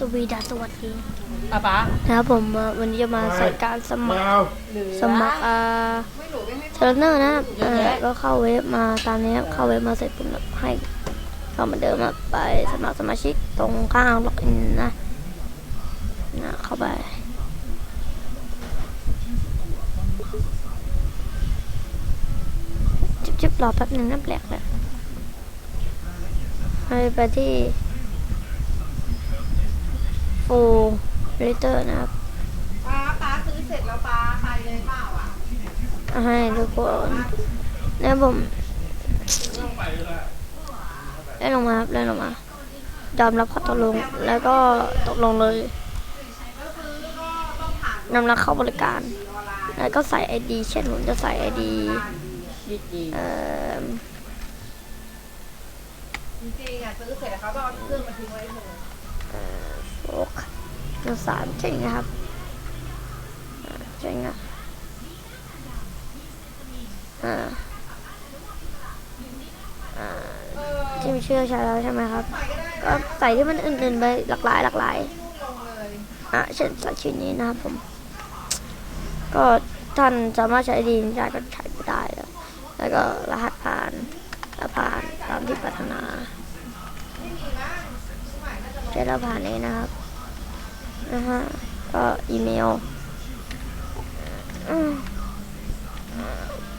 สวีดาสวัสดีป้าป๊านะครับผมเอ่อวันนี้จะมาใส่การสมัครเหลือสมัครอ่าเทรนเนอร์นะครับอ่าก็เข้าเว็บมาตามนี้ครับเข้าเว็บมาเสร็จปุ๊บแบบให้เข้าเหมือนเดิมครับไปสมัครสมาชิกตรงข้างล็อกอินนะนะเข้าไปจิบจิบรอแป๊บหนึ่งน้ำแปลกเลยให้ไปที่ ฟูลิเตอร์นะครับป้าป้าซื้อเสร็จแล้วป้าไปเลยเปล่าอะให้ทุกคนแล้วผมเล่นลงมาครับเล่นลงมายอมรับข้อตกลงแล้วก็ตกลงเลยนำรับเข้าบริการ แล้วก็ใส่ไอดีเช่นผมจะใส่ไอดีเอ่อจริงๆอะซื้อเสร็จแล้วเขาก็เอาเครื่องมาทิ้งไว้เลย ตัวสามเจ๋งนะครับเจ๋งอะอ่าอ่าเออที่มีชื่อใช้แล้วใช่ไหมครับ ก็ใส่ที่มันอื่นๆไปหลากหลายหลากหลายอะเช่นใส่ชื่อนี้นะครับผม ก็ท่านสามารถใช้ดีได้ก็ใช้ไม่ได้แล้วแล้วก็รหัสผ่านรหัสผ่านตามที่ปรารถนาใช้รหัสผ่านนี้นะครับ นะฮะก็อีเมลอืม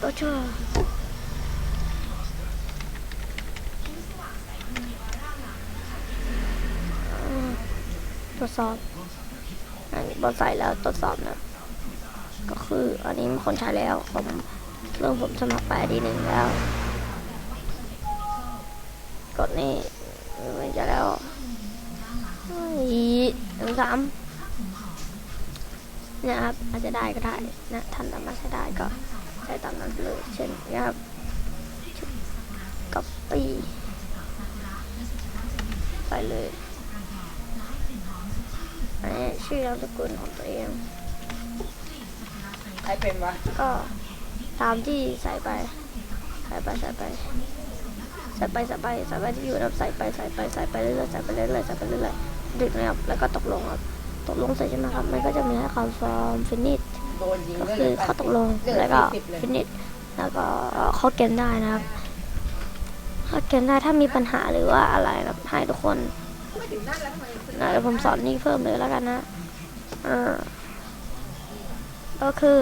ก็ชอบอืมตรวจสอบอันนี้บอใส่แล้วตรวจสอบนะ ก็คืออันนี้มีคนใช้แล้วผมเรื่องผมสมัครไปดีหนึ่งแล้ว กดนี่มันจะแล้วเฮ้ยหนึ่งสาม นะครับอาจจะได้ก็ได้นะท่านสามารถใช้ได้ก็ใช้ตามนั้นเลยเช่นนี้ครับกับปีใส่เลยอันนี้ชื่อนามสกุลของตัวเองใครเป็นวะก็ตามที่ใส่ไปใส่ไปใส่ไปใส่ไปใส่ไปใส่ไปที่อยู่นะครับใส่ไปใส่ไปใส่ไปเรื่อยๆใส่ไปเรื่อยๆใส่ไปเรื่อยๆดึกนะครับแล้วก็ตกลงครับ ตกลงเสร็จใช่ไหมครับ มันก็จะมีให้คำฟอร์มฟินิชก็คือเข้อตกลงแล้วก็ฟินิชแล้วก็เข้าเกมได้นะครับเข้าเกมได้ถ้ามีปัญหาหรือว่าอะไรนะครับให้ทุกคนนะเดี๋ยวผมสอนนี่เพิ่มเลยแล้วกันนะอ่าก็คือ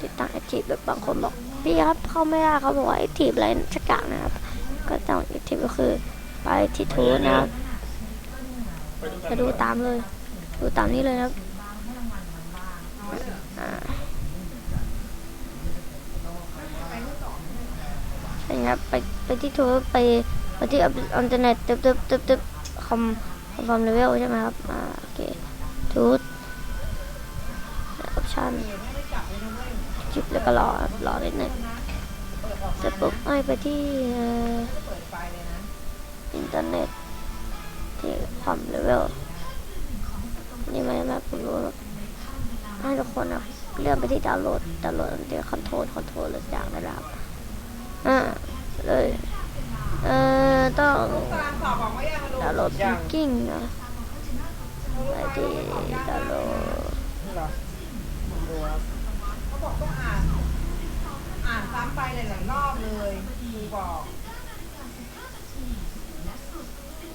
ติดตั้งแอคทีฟแบบบางคนบอกพี่ครับเข้าไม่ได้เขาบอกว่าแอคทีฟอะไรสักอย่างนะครับ ก็ต้องแอคทีฟก็คือไปที่ทูนนะครับจะดูตามเลย ดูตามนี้เลยนะครับอ่าใช่ครับไปไปที่ทูนไปไปที่อินเทอร์เน็ตตึ๊บตึบตึบตึบคอมคอนฟอร์มเลเวลใช่ไหมครับอ่าโอเคทูตออปชั่นจิบแล้วก็รอรอนิดหนึ่งเสร็จปุ๊บให้ไปที่อินะอินเทอร์เน็ตที่คอมเลเวล นี่ไม่แบบผมรู้นะให้ทุกคนนะเลื่อนไปที่ดาวน์โหลดดาวน์โหลดอันเดียวคอนโทรลคอนโทรลหรืออย่างนะครับอ่าเลยเอ่อต้องตารางสอบบอกว่ายังมาดูดาวน์โหลดพิงกิ้งนะไปที่ดาวน์โหลดเหรอดูครับเขาบอกต้องอ่านอ่านซ้ำไปหลายๆรอบเลยครูบอก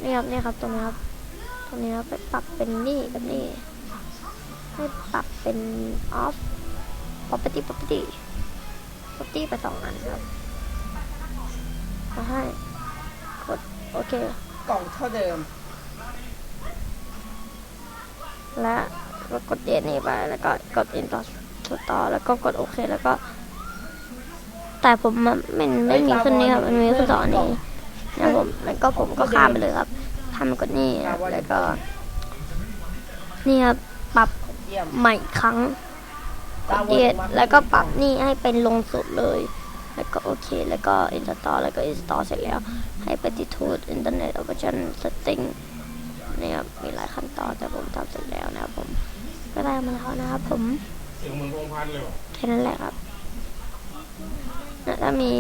นี่ครับนี่ครับตรงนี้ครับ ตรงนี้ครับไปปรับเป็นนี่กับนี่ให้ปรับเป็น off property property property ไปสองอันครับมาให้กดโอเค กล่องเท่าเดิม และก็กดเดนนี่ไปแล้วก็กด install ต่อแล้วก็กดโอเคแล้วก็ แต่ผมมันไม่ไม่มีขึ้นนี้ครับมันมีขึ้นต่ออันนี้นะผมแล้วก็ผมก็ข้ามไปเลยครับ ข้ามไปกดนี่ครับแล้วก็ นี่ครับปรับเยี่ยมใหม่อีกครั้งกดเดียดแล้วก็ปรับนี่ให้เป็นลงสุดเลย แล้วก็โอเค แล้วก็ install แล้วก็ install เสร็จแล้ว ให้ไปที่ Tools Internet Option Setting นี่ครับมีหลายขั้นตอนแต่ผมทำเสร็จแล้วนะครับผม ก็ได้มาแล้วนะครับผมเสียงเหมือนพงพันธุ์เลยว่ะแค่นั้นแหละครับนะถ้ามี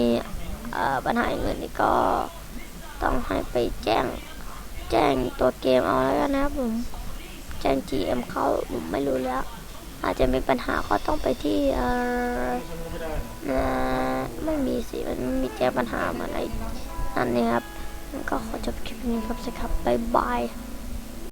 เอ่อปัญหาอย่างอื่นนี่ก็ต้องให้ไปแจ้ง แจ้งตัวเกมเอาแล้วกันนะครับผม แจ้ง GM เขาผมไม่รู้แล้ว อาจจะมีปัญหาก็ต้องไปที่เออไม่มีสิมันไม่มีแก้ปัญหามาอะไรนั่นเนี่ยครับก็ขอจบคลิปนี้ครับสิครับบ๊ายบาย